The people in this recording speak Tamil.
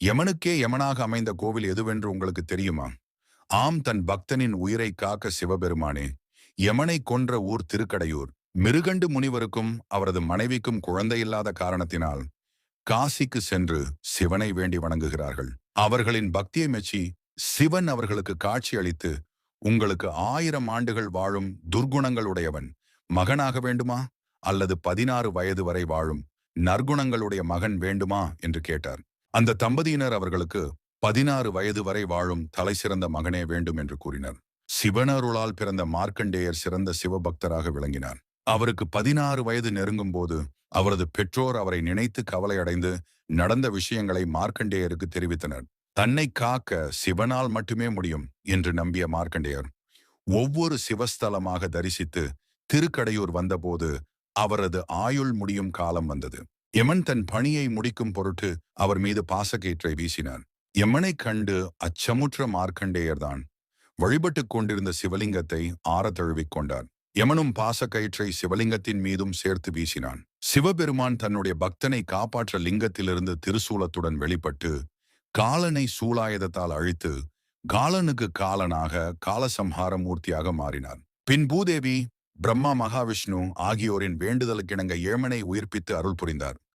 யமனுக்கே யமனாக அமைந்த கோவில் எதுவென்று உங்களுக்கு தெரியுமா? ஆம் தன் பக்தனின் உயிரை காக்க சிவபெருமானே யமனை கொன்ற ஊர் திருக்கடையூர். மிருகண்டு முனிவருக்கும் அவரது மனைவிக்கும் குழந்தையில்லாத காரணத்தினால் காசிக்கு சென்று சிவனை வேண்டி வணங்குகிறார்கள். அவர்களின் பக்தியை மெச்சி சிவன் அவர்களுக்கு காட்சி அளித்து உங்களுக்கு ஆயிரம் ஆண்டுகள் வாழும் துர்குணங்களுடையவன் மகனாக வேண்டுமா? அல்லது பதினாறு வயது வரை வாழும் நற்குணங்களுடைய மகன் வேண்டுமா? என்று கேட்டார். அந்த தம்பதியினர் அவர்களுக்கு பதினாறு வயது வரை வாழும் தலை சிறந்த மகனே வேண்டும் என்று கூறினர். சிவனருளால் பிறந்த மார்க்கண்டேயர் சிறந்த சிவபக்தராக விளங்கினார். அவருக்கு பதினாறு வயது நெருங்கும் போது அவரது பெற்றோர் அவரை நினைத்து கவலையடைந்து நடந்த விஷயங்களை மார்க்கண்டேயருக்கு தெரிவித்தனர். தன்னை காக்க சிவனால் மட்டுமே முடியும் என்று நம்பிய மார்க்கண்டேயர் ஒவ்வொரு சிவஸ்தலமாக தரிசித்து திருக்கடையூர் வந்தபோது அவரது ஆயுள் முடியும் காலம் வந்தது. யமன் தன் பணியை முடிக்கும் பொருட்டு அவர் மீது பாசக்கேற்றை வீசினார் யமனைக் கண்டு அச்சமுற்ற மார்க்கண்டேயர்தான். வழிபட்டுக் கொண்டிருந்த சிவலிங்கத்தை ஆற தழுவிக் கொண்டார் யமனும் பாசக்கயிற்றை சிவலிங்கத்தின் மீதும் சேர்த்து வீசினான். சிவபெருமான் தன்னுடைய பக்தனை காப்பாற்ற லிங்கத்திலிருந்து திருசூலத்துடன் வெளிப்பட்டு காலனை சூலாயுதத்தால் அழித்து காலனுக்கு காலனாக காலசம்ஹார மூர்த்தியாக மாறினார். பின் பூதேவி பிரம்மா மகாவிஷ்ணு ஆகியோரின் வேண்டுதலுக்கிணங்க ஏமனை உயிர்ப்பித்து அருள் புரிந்தார்.